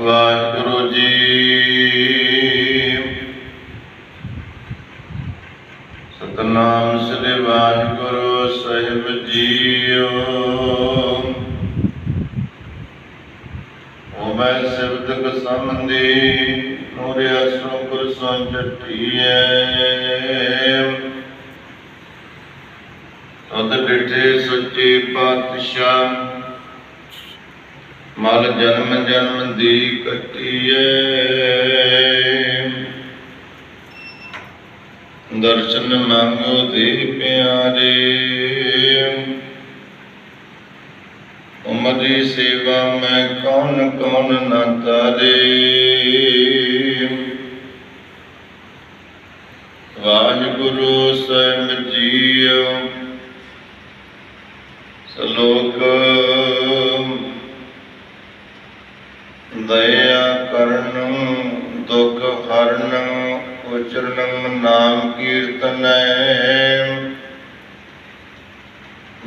ਵਾਹਿਗੁਰੂ ਜੀ। ਸਤਨਾਮ ਸ੍ਰੀ ਵਾਹਿਗੁਰੂ ਸਾਹਿਬ ਜੀਓ। ਓ ਮੈਂ ਸਿਵਤਕ ਸੰਬੰਧੀ ਮੋਰੇ ਅਸਰੋਂ ਗੁਰ ਸੰਜਟੀਐ ਤਦ ਡਿਠੇ ਸੱਚੇ ਪਾਤਸ਼ਾਹ ਮਲ ਜਨਮ ਜਨਮ ਦੀ ਕੱਟੀਏ ਦਰਸ਼ਨ ਮੰਗੋ ਦੇ ਪਿਆਰੇ। ਉਮਰੀ ਸੇਵਾ ਮੈਂ ਕੌਣ ਕੌਣ ਨਾ ਤਾਰੇ। ਵਾਹਿਗੁਰੂ ਸਾਹਿਬ ਜੀਓ। ਦਇਆ ਕਰਨ, ਦੁਖ ਹਰਨ, ਉਚਰਨ ਨਾਮ ਕੀਰਤਨੈ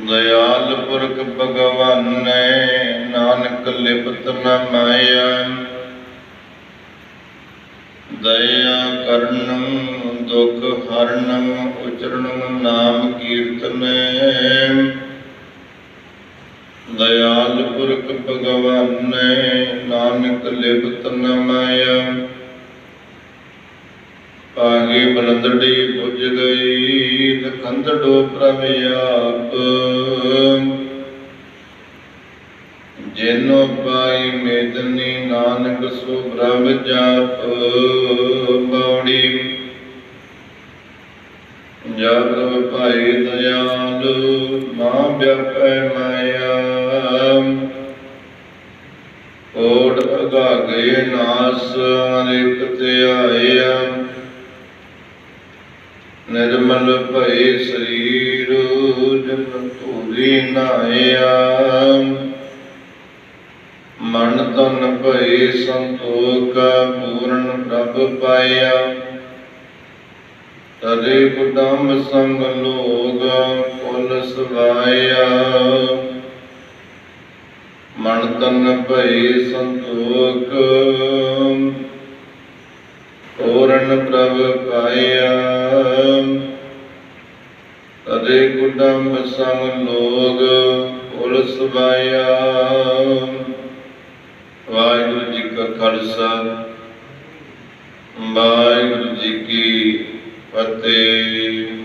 ਦਇਆਲ ਪੁਰਖ ਭਗਵਾਨ ਨੇ ਨਾਨਕ ਲਿਪਤ ਨ ਮਾਇਆ ਦਇਆ ਕਰਨ, ਦੁਖ ਹਰਨ, ਉਚਰਨ ਨਾਮ ਕੀਰਤਨੈ ਦਇਆਲ ਪੁਰਖ ਭਗਵਾਨੈ, ਨਾਨਕ ਲਿਪਤ ਨ ਮਾਇਆ। ਪਾਗੇ ਬਲੰਦੜੀ ਪੁੱਜ ਗਈ ਲਖੰਦੜੋ ਪ੍ਰਭ ਆਪ। ਜਿਨੋ ਪਾਈ ਮੇਦਨੀ ਨਾਨਕ ਸੋ ਪ੍ਰਭ ਜਾਪ। ਬੌੜੀ ਜਬ ਭਾਈ ਦਇਆਲ, ਮਾਂ ਵਿਆਪੈ ਮਾਇਆ। ਕੋਟ ਅਗਾਗੇ ਨਾਸ ਅਨੇਕ ਧਿਆਇਆ ਨਿਰਮਲ ਭਏ ਸਰੀਰ ਜਨ ਧੂਰੀ ਨਾਇਆ ਮਨ ਤਨ ਭਏ ਸੰਤੋਖ ਪੂਰਨ ਪ੍ਰਭ ਪਾਇਆ। ਤਰੇ ਕੁਦਮ ਸੰਗ ਲੋਗ ਕੁਲ ਸਵਾਇਆ। ਤਨ ਭਏ ਸੰਤੋਖ। ਪੂਰਨ ਪ੍ਰਭ ਪਾਇਆ। ਤਰੇ ਕੁਦਮ ਸੰਗ ਲੋਗ ਕੁਲ ਸਵਾਇਆ ਵਾਹਿਗੁਰੂ ਜੀ ਕਾ ਖਾਲਸਾ। ਵਾਹਿਗੁਰੂ ਜੀ ਕੀ ਫਤਿਹ।